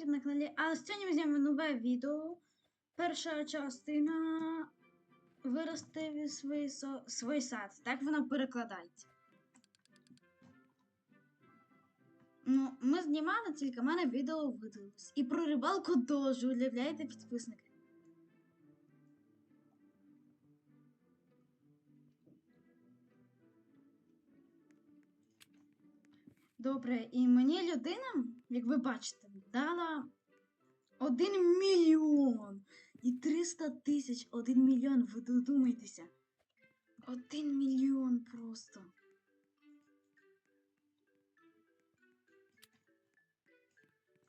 привіт на каналі. А сьогодні ми знімемо нове відео. Перша частина вирости свій, со... свій сад. Так воно перекладається. Ну, ми знімали тільки в мене відео видалось. І про рибалку теж уявляєте підписники. Добре, і мені людина, як ви бачите, дала 1 мільйон і 300 тисяч 1 мільйон. Ви додумайтеся. 1 мільйон просто.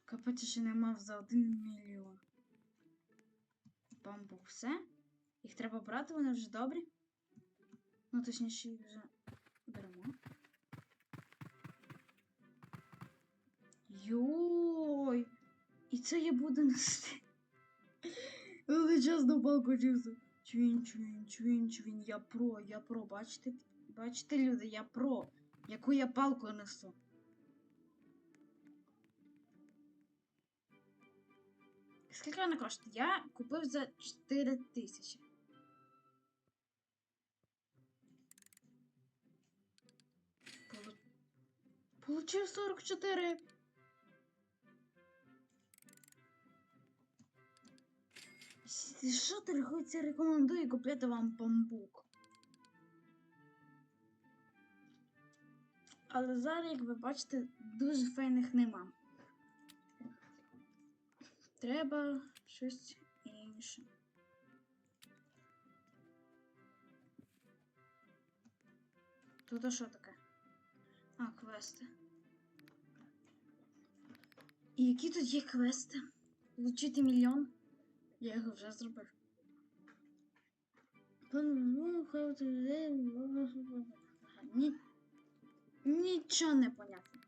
Капець ще не мав за 1 мільйон. Бамбук, все. Їх треба брати, вони вже добрі. Ну, точніше, їх вже беремо. Йой! І це я буду нести. Величезну палку чисто. Чвін, чвін, чвін, чвін. Я про, я про. Бачите? Бачите, люди, я про. Яку я палку несу. Скільки вона коштує? Я купив за 4 тисячі. Получив 44. Що торгується, рекомендую купляти вам бамбук. Але зараз, як ви бачите, дуже файних нема. Треба щось інше. Тут що таке? А, квести. І які тут є квести? Получити мільйон? Я його вже зробив. Ні... Нічого не понятно.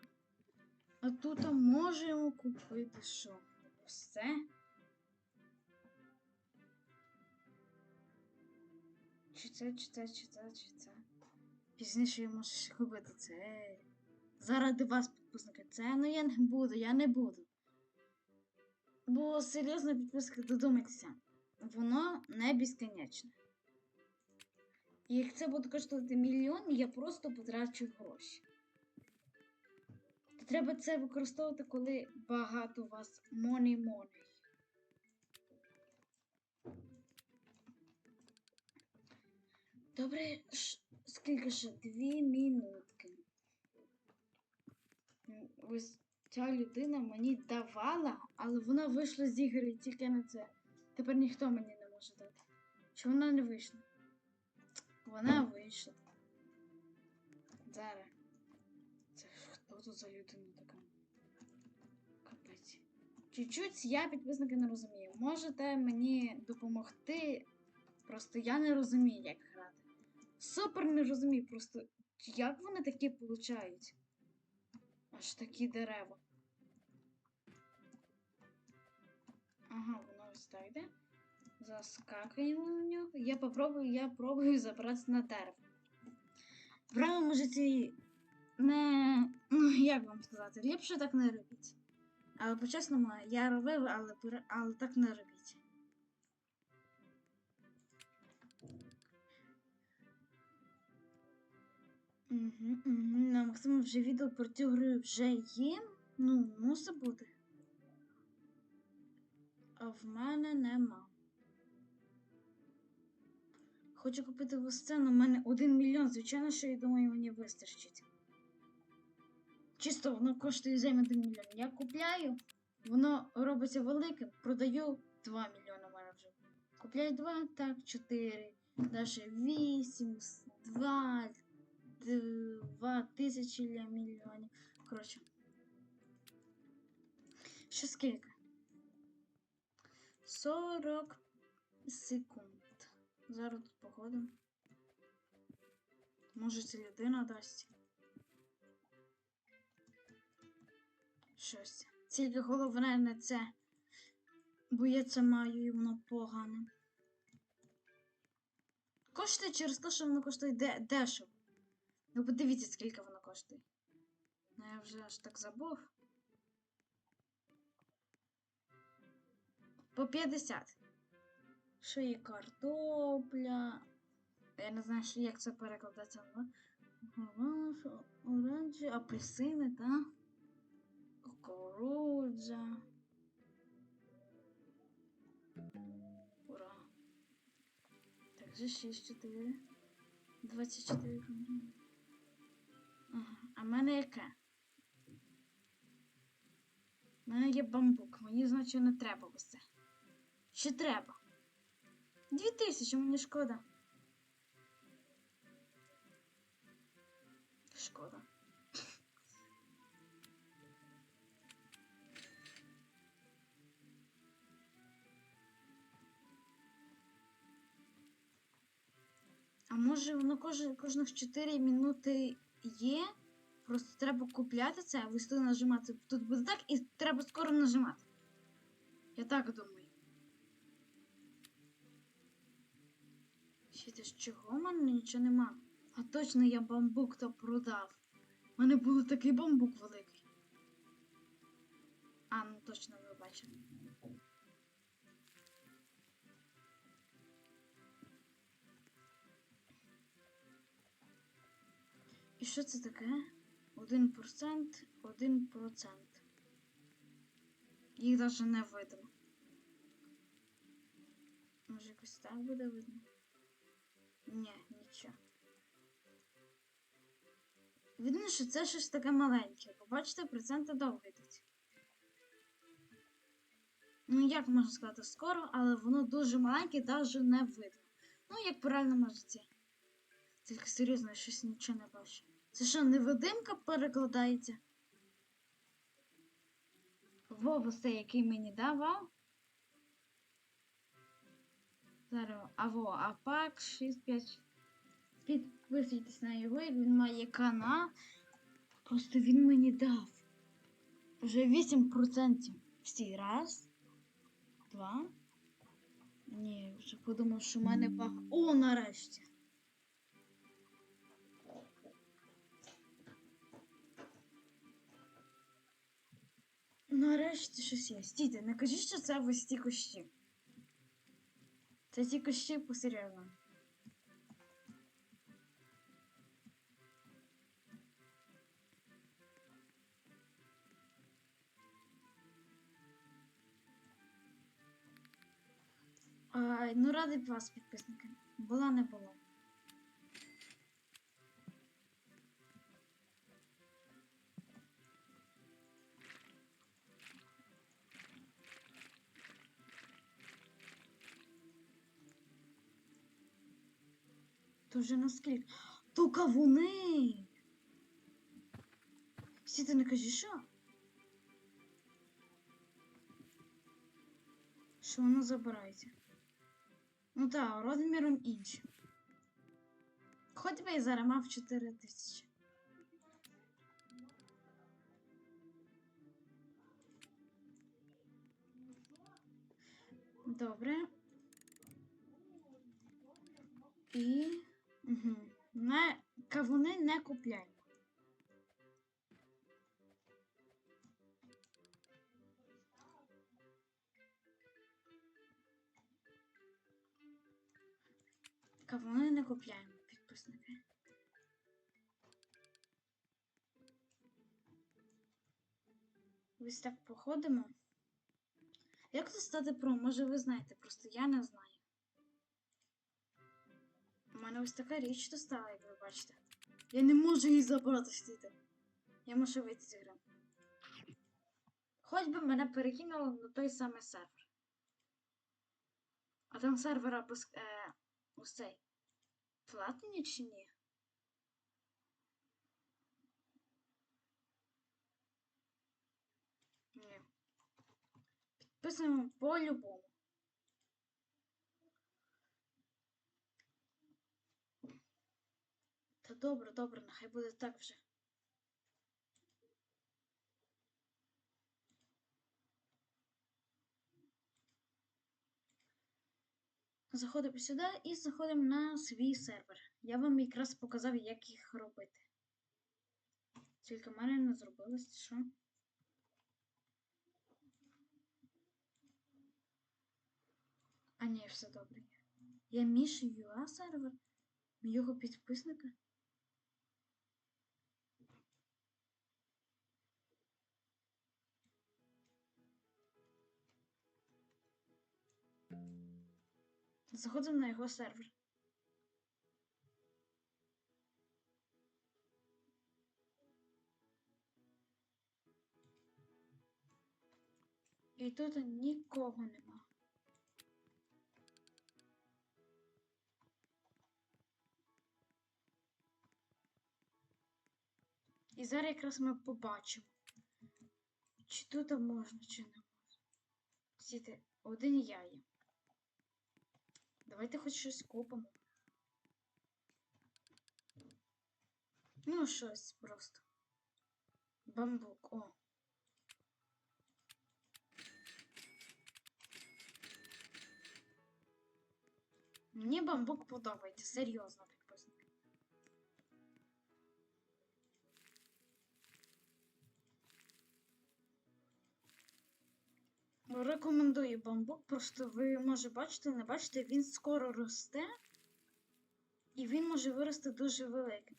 А тут можемо купити що? Все. Чи це, чи це, чи це, чи це. Пізніше я можу ще купити це. Заради вас, підписники, це ну я не буду, я не буду. Бо серйозно підписка додумайтеся, воно не безконечне. І як це буде коштувати мільйон, я просто потрачу гроші. Треба це використовувати, коли багато у вас money-money. Добре, скільки ще? Дві минутки. Ось ця людина мені давала, але вона вийшла з ігри тільки на це. Тепер ніхто мені не може дати. Чи вона не вийшла? Вона вийшла. Зараз. Це хто тут за людина така? Капець. Чуть-чуть я підписники не розумію. Можете мені допомогти. Просто я не розумію, як грати. Супер не розумію, просто як вони такі получають? Аж такі дерева. Ага, воно ось так йде. Заскакуємо на нього. Я попробую, я пробую забратися на дерево. В реальному житті не. Ну, як вам сказати, ліпше так не робіть. Але по-чесному, я робив, але, але так не робіть. Угу, угу. На максимум вже відео про цю гру вже є. Ну, мусить бути. А в мене нема. Хочу купити ось це, але в мене 1 мільйон. Звичайно, що я думаю, мені вистачить. Чисто воно коштує займ 1 мільйон. Я купляю, воно робиться великим, продаю 2 мільйони в мене вже. Купляю 2, так, 4, далі 8, 2, 2 тисячі для мільйонів. Коротше. Ще скільки? 40 секунд. Зараз тут походимо. Може ця людина дасть. Щось. Тільки головне не це. Бо я це маю і воно погане. Коштує через те, що воно коштує дешево. Ви подивіться, скільки воно коштує. Ну я вже аж так забув. По 50. Що є картопля. Я не знаю, що як це перекладається. оранжі, апельсини, та? Кукурудза. Ура. Так, же 6, 4. 24. Ага. А в мене яке? У мене є бамбук. Мені, значить, не треба ось це. Чи треба? Дві тисячі, мені шкода. Шкода. А може воно кожних 4 минути є? Просто треба купляти це, сюди нажимати. Тут буде так і треба скоро нажимати. Я так думаю. Ще з чого в мене нічого нема? А точно я бамбук то продав. У мене був такий бамбук великий. А, ну точно ви І що це таке? Один процент, один процент. Їх навіть не видно. Може якось так буде видно? Ні, нічого. Видно, що це щось таке маленьке. Побачите, проценти довго йдуть. Ну, як можна сказати, скоро, але воно дуже маленьке, навіть не видно. Ну, як по реальному житті. Тільки серйозно, я щось нічого не бачу. Це що, невидимка перекладається? Вова це який мені давав. Зараз, а во, а пак 6-5. Підписуйтесь на його, він має канал. Просто він мені дав. Вже 8%. Всі. Раз. Два. Ні, вже подумав, що в мене баг. О, нарешті. Нарешті щось є. Стійте, не кажіть, що це ось ті кущі. Це ті кущі посерйозно. Ну, радий вас, підписники. Була не було. То вже наскільки. То кавуни. Всі ти не кажи, що? Що воно забирається? Ну так, розміром іншим. Хоч би і зараз мав 4 тисячі. Добре. І. Угу. Не... Кавуни не купляємо. Кавуни не купляємо, підписники. Ось так походимо. Як це стати про? Може ви знаєте, просто я не знаю. Мене ось така річ тут стала, як ви бачите. Я не можу її забрати стійте. Я мушу вийти з гри. Хоч би мене перекинуло на той самий сервер. А там сервера без. Е, ось цей. Платні чи ні? Ні. Підписуємо по-любому. Добре, добре, нехай буде так вже. Заходимо сюди і заходимо на свій сервер. Я вам якраз показав, як їх робити. Тільки в мене не зробилось, що? А ні, все добре. Я Міша Юа сервер, його підписника. Заходимо на його сервер. І тут нікого нема. І зараз якраз ми побачимо, чи тут можна, чи не можна. Сіти, один я є. Давайте хоч щось купимо. Ну, щось просто. Бамбук, о. Мені бамбук подобається, серйозно Рекомендую бамбук, просто ви може бачите, не бачите, він скоро росте, і він може вирости дуже великий.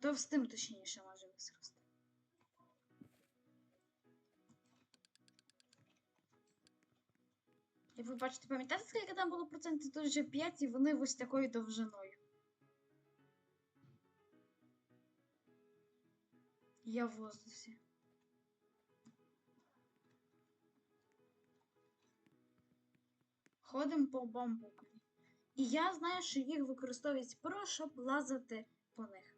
Товстим, точніше, може вирости. І ви бачите, пам'ятаєте, скільки там було процентів? Тут вже 5, і вони ось такою довжиною. Я в воздусі. Ходимо по бамбукові. І я знаю, що їх використовують про, щоб лазити по них.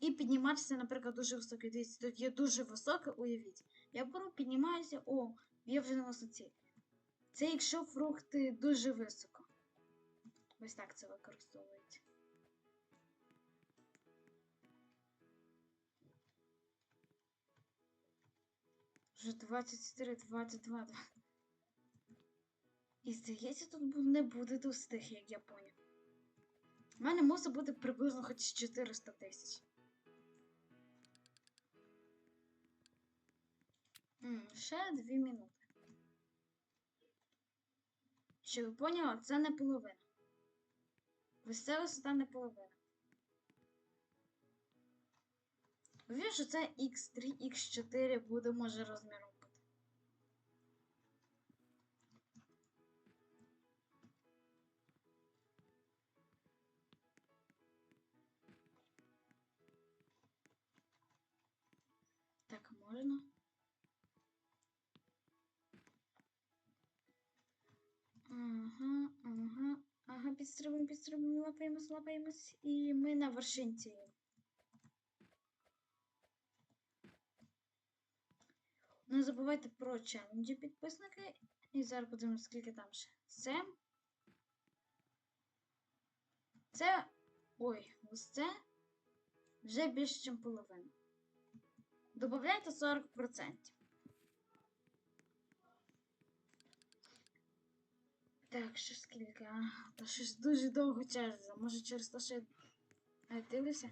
І підніматися, наприклад, дуже високо. Дивіться, тут є дуже високе, уявіть. Я беру, піднімаюся, о, я вже на висоті. Це якщо фрукти дуже високо. Ось так це використовують. Вже 24, 22. да. І здається, тут не буде товстих, як я поняв. У мене мусить бути приблизно хоч 400 тисяч. Ще 2 минути. Щоб ви поняли, це не половина. Ось це не половина. Вірю, що це X3, X4 буде, може, розміром бути. Так, можна? Ага, ага, ага, підстрибуємо, підстрибуємо, лапаємось, лапаємось, і ми на вершинці. Не забувайте про челенджі підписники. І зараз подивимось, скільки там ще. Це. Це. Ой, ось це вже більше, ніж половина. Добавляйте 40%. Так, ще скільки? А, Та щось дуже довго черза. Може через те, що я дивлюся?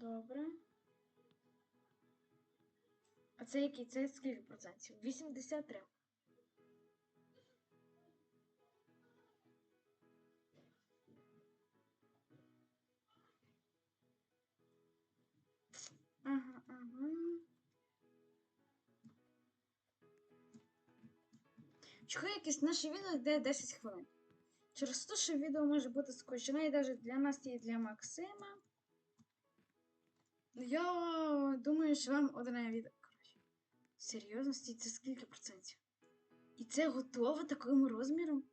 Добре. А це який? Це скільки процентів? 83. Ага, ага. Чого якесь наше відео йде 10 хвилин? Через те, що відео може бути скучне і навіть для нас і для Максима. Я думаю, що вам одне відео. Коротше. Серйозно, стій, це скільки процентів? І це готово таким розміром?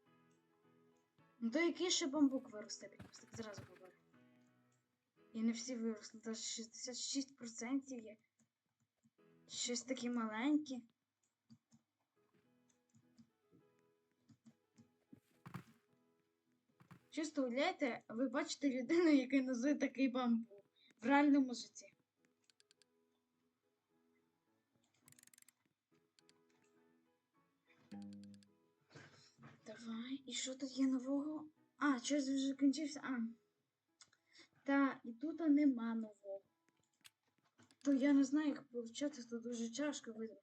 Ну то який ще бамбук виросте, підписник, зразу говорю. І не всі виросли, навіть 66% є. Щось такі маленькі. Чисто уявляєте, ви бачите людину, яка носить такий бамбук в реальному житті. Давай, і що тут є нового? А, щось вже закінчився. А. Та, і тут нема нового. То я не знаю, як получати, то дуже тяжко видно.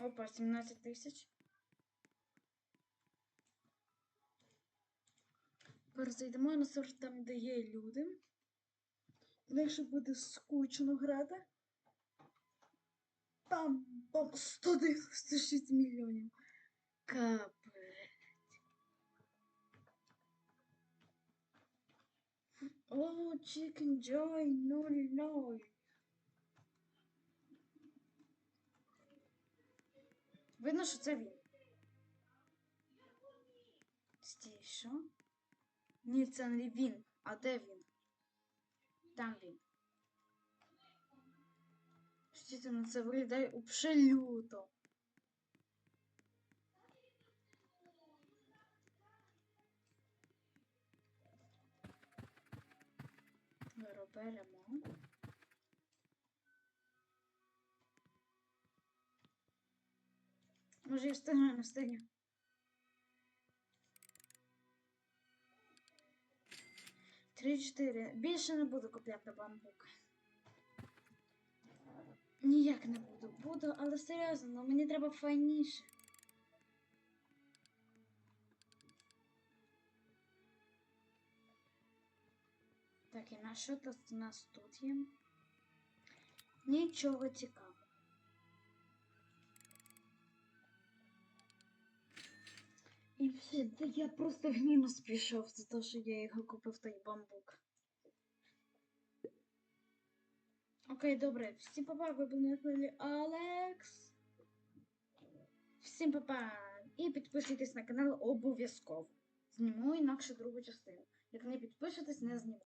Опа, 17 тисяч. Перезайдемо на сервер там, де є люди. Легше буде скучно грати. Там, там 196 мільйонів. Капець. О, Chicken Joy 0-0. Видно, що це він. Стій, що? Ні, це не він. А де він? Там він. На це виглядає люто. Беремо. Може я встигну, не встигну. Три-чотири. Більше не буду купляти бамбук. Ніяк не буду. Буду, але серйозно, ну мені треба файніше. Так, і на що у нас тут є? Нічого цікавого. І все, я просто в мінус пішов за те, що я його купив той бамбук. Окей, добре. Всім папа, ви були на каналі Алекс. Всім папа. І підписуйтесь на канал обов'язково. Зніму інакше другу частину. Як не підпишетесь, не зніму.